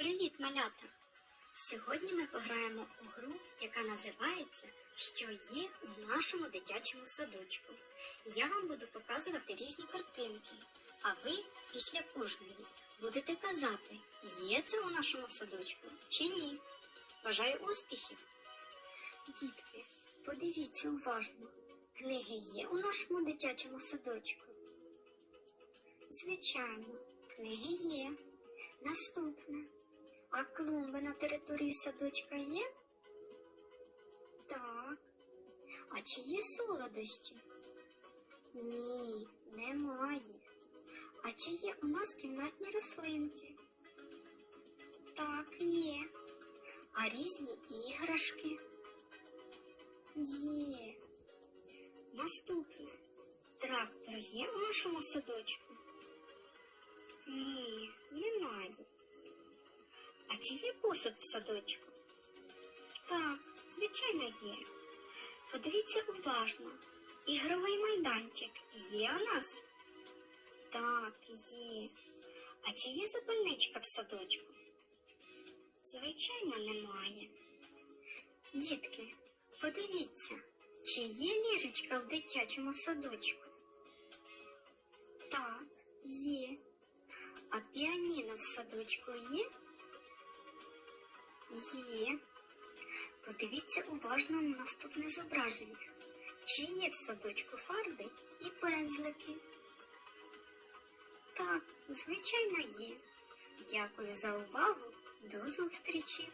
Привіт, малята! Сьогодні ми пограємо у гру, яка називається Що є у нашому дитячому садочку. Я вам буду показувати різні картинки, а ви після кожної будете казати, є це у нашому садочку чи ні. Бажаю успіхів! Дітки, подивіться уважно, книги є у нашому дитячому садочку. Звичайно, книги є. Наступне. А клумби на території садочка є? Так. А чи є солодощі? Ні, немає. А чи є у нас кімнатні рослинки? Так, є. А різні іграшки? Є. Наступне. Трактор є у нашому садочку? Ні, немає. Чи є посуд в садочку? Так, звичайно, є. Подивіться уважно. Ігровий майданчик є у нас? Так, є. А чи є запальничка в садочку? Звичайно, немає. Дітки, подивіться, чи є ліжечка в дитячому садочку? Так, є. А піаніно в садочку є? Є. Подивіться уважно на наступне зображення. Чи є в садочку фарби і пензлики? Так, звичайно, є. Дякую за увагу. До зустрічі!